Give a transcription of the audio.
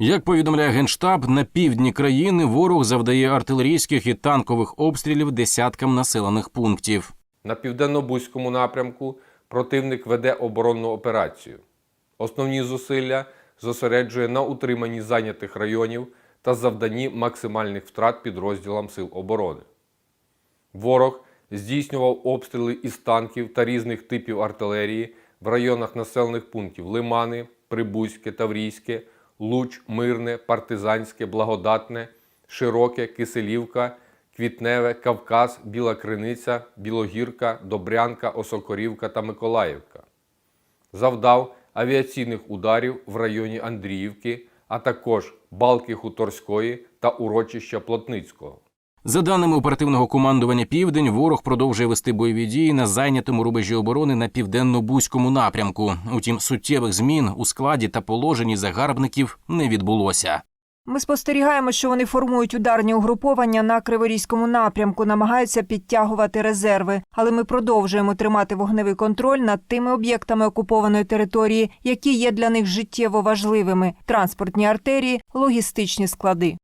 Як повідомляє генштаб, на півдні країни ворог завдає артилерійських і танкових обстрілів десяткам населених пунктів. На південно-бузькому напрямку противник веде оборонну операцію. Основні зусилля зосереджує на утриманні зайнятих районів та завданні максимальних втрат підрозділам Сил оборони. Ворог здійснював обстріли із танків та різних типів артилерії в районах населених пунктів Лимани, Прибузьке, Таврійське, Луч, Мирне, Партизанське, Благодатне, Широке, Киселівка, Квітневе, Кавказ, Біла Криниця, Білогірка, Добрянка, Осокорівка та Миколаївка. Завдав авіаційних ударів в районі Андріївки, а також Балки Хуторської та урочища Плотницького. За даними оперативного командування Південь, ворог продовжує вести бойові дії на зайнятому рубежі оборони на південно-бузькому напрямку. Утім, суттєвих змін у складі та положенні загарбників не відбулося. Ми спостерігаємо, що вони формують ударні угруповання на Криворізькому напрямку, намагаються підтягувати резерви. Але ми продовжуємо тримати вогневий контроль над тими об'єктами окупованої території, які є для них життєво важливими: транспортні артерії, логістичні склади.